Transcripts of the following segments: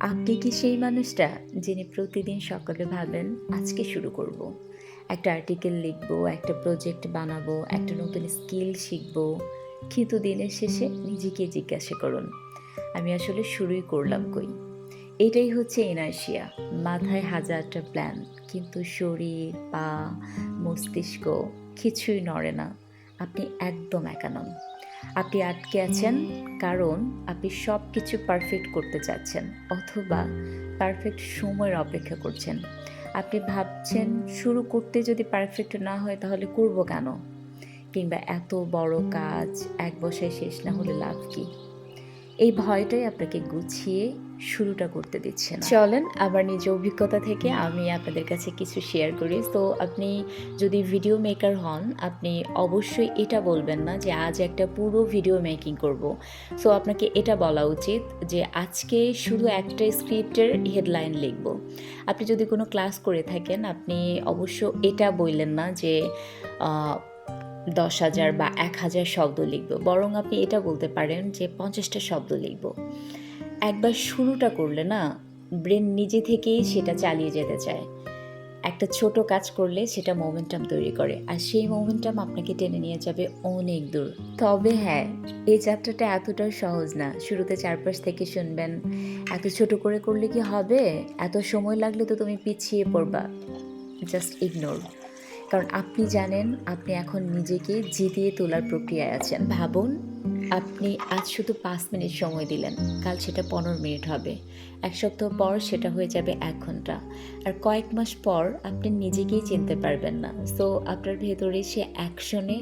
আপনি কি সেই মানুষটা যিনি প্রতিদিন সকালে ভাবেন আজকে শুরু করব। একটা আর্টিকেল লিখব একটা প্রজেক্ট বানাবো একটা নতুন স্কিল শিখব। কিন্তু দিনের শেষে নিজেকে জিজ্ঞাসা করুন আমি আসলে শুরুই করলাম কই? এটাই হচ্ছে এনার্শিয়া মাথায় হাজারটা প্ল্যান কিন্তু শরীর পা মস্তিষ্ক কিছুই নড়ে না। আপনি একদম একা নন। আপনি আটকে আছেন কারণ আপনি সব কিছু পারফেক্ট করতে চাচ্ছেন অথবা পারফেক্ট সময়ের অপেক্ষা করছেন। আপনি ভাবছেন শুরু করতে যদি পারফেক্ট না হয় তাহলে করব কেন? কিংবা এত বড় কাজ এক বসায় শেষ না হলে লাভ কি? এই ভয়টাই আপনাকে গুছিয়ে শুরুটা করতে দিচ্ছে না। চলেন আমার নিজ অভিজ্ঞতা থেকে আমি আপনাদের কাছে কিছু শেয়ার করি। তো আপনি যদি ভিডিও মেকার হন, আপনি অবশ্যই এটা বলবেন না যে, আজ একটা পুরো ভিডিও মেকিং করব। সো আপনাকে এটা বলা উচিত যে, আজকে শুধু একটা স্ক্রিপ্টের হেডলাইন লিখব। আপনি যদি কোনো ক্লাস করে থাকেন, আপনি অবশ্য এটা বললেন না যে দশ হাজার বা এক হাজার শব্দ লিখব। বরং আপনি এটা বলতে পারেন যে, পঞ্চাশটা শব্দ লিখব। একবার শুরুটা করলে না, ব্রেন নিজে থেকেই সেটা চালিয়ে যেতে চায়। একটা ছোট কাজ করলে সেটা মোমেন্টাম তৈরি করে, আর সেই মোমেন্টাম আপনাকে টেনে নিয়ে যাবে অনেক দূর। তবে হ্যাঁ এই যাত্রাটা এতটাও সহজ না। শুরুতে চারপাশ থেকে শুনবেন, এত ছোট করে করলে কি হবে? এত সময় লাগলে তো তুমি পিছিয়ে পড়বা। জাস্ট ইগনোর কারণ আপনি জানেন, আপনি এখন নিজেকে জিতিয়ে তোলার প্রক্রিয়ায় আছেন। ভাবুন আপনি আজ শুধু পাঁচ মিনিট সময় দিলেন। কাল সেটা পনেরো মিনিট হবে। এক সপ্তাহ পর সেটা হয়ে যাবে এক ঘণ্টা। আর কয়েক মাস পর আপনি নিজেকেই চিনতে পারবেন না। সো আপনার ভেতরে সে অ্যাকশনে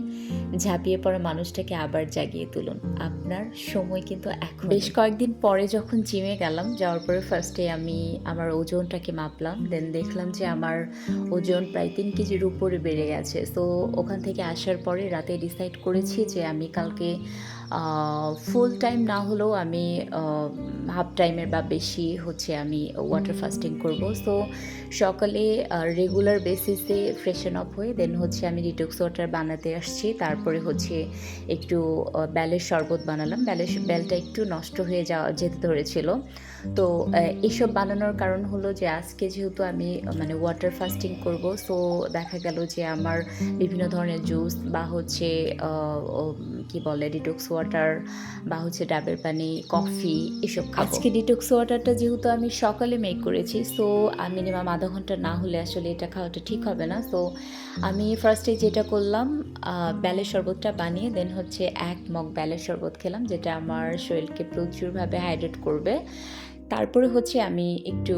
ঝাঁপিয়ে পড়া মানুষটাকে আবার জাগিয়ে তুলুন। আপনার সময় কিন্তু এখন বেশ কয়েকদিন পরে যখন জিমে গেলাম, যাওয়ার পরে ফার্স্টে আমি আমার ওজনটাকে মাপলাম। দেন দেখলাম যে আমার ওজন প্রায় তিন কেজির উপরে বেড়ে গেছে। তো ওখান থেকে আসার পরে রাতে ডিসাইড করেছি যে আমি কালকে ফুল টাইম না হলেও আমি হাফ টাইমের বা বেশি হচ্ছে আমি ওয়াটার ফাস্টিং করব। সো সকালে রেগুলার বেসিসে ফ্রেশন আপ হয়ে দেন হচ্ছে আমি ডিটক্স ওয়াটার বানাতে আসছি। তারপরে হচ্ছে একটু বেলের শরবত বানালাম। বেলের বেলটা একটু নষ্ট হয়ে যাওয়া, যেতে ধরেছিল। তো এসব বানানোর কারণ হলো যে, আজকে যেহেতু আমি মানে ওয়াটার ফাস্টিং করব সো দেখা গেল যে, আমার বিভিন্ন ধরনের জুস বা হচ্ছে কি বলে ডিটক্স ওয়াটার বা হচ্ছে ডাবের পানি কফি এসব। আজকে ডিটক্স ওয়াটারটা যেহেতু আমি সকালে মেক করেছি সো মিনিমাম আধা ঘণ্টা না হলে আসলে এটা খাওয়াটা ঠিক হবে না। সো আমি ফার্স্টে যেটা করলাম ব্যালের শরবতটা বানিয়ে দেন হচ্ছে এক মগ ব্যালের শরবত খেলাম যেটা আমার শরীরকে প্রচুরভাবে হাইড্রেট করবে। তারপরে হচ্ছে আমি একটু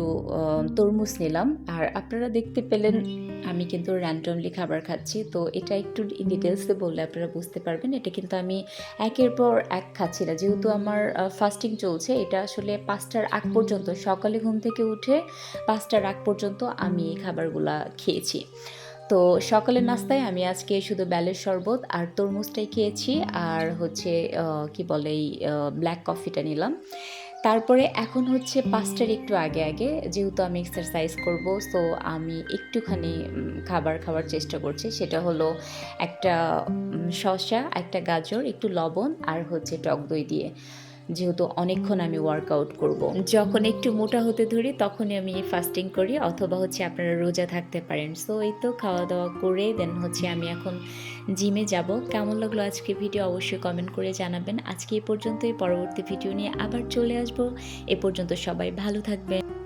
তরমুজ নিলাম। আর আপনারা দেখতে পেলেন আমি কিন্তু র্যান্ডমলি খাবার খাচ্ছি। তো এটা একটু ইন ডিটেলসে বললে আপনারা বুঝতে পারবেন। এটা কিন্তু আমি একের পর এক খাচ্ছি না। যেহেতু আমার ফাস্টিং চলছে এটা আসলে পাঁচটার আগ পর্যন্ত সকালে ঘুম থেকে উঠে পাঁচটার আগ পর্যন্ত আমি এই খাবারগুলা খেয়েছি। তো সকালের নাস্তায় আমি আজকে শুধু ব্যালের শরবত আর তরমুজটাই খেয়েছি। আর হচ্ছে কি বলে এই ব্ল্যাক কফিটা নিলাম। তারপরে এখন হচ্ছে পাঁচটার একটু আগে আগে, যেহেতু আমি এক্সারসাইজ করব সো আমি একটুখানি খাবার খাওয়ার চেষ্টা করছি। সেটা হলো একটা শসা, একটা গাজর, একটু লবণ আর হচ্ছে টক দই দিয়ে। যেহেতু অনেকক্ষণ আমি ওয়ার্কআউট করব। যখন একটু মোটা হতে ধরি, তখনই আমি ফাস্টিং করি অথবা হচ্ছে আপনারা রোজা থাকতে পারেন। সো এই তো খাওয়া দাওয়া করে দেন হচ্ছে আমি এখন জিমে যাব। কেমন লাগল আজকে ভিডিও অবশ্যই কমেন্ট করে জানাবেন। আজকে এ পর্যন্তই। পরবর্তী ভিডিও নিয়ে আবার চলে আসব। এ পর্যন্ত সবাই ভালো থাকবেন।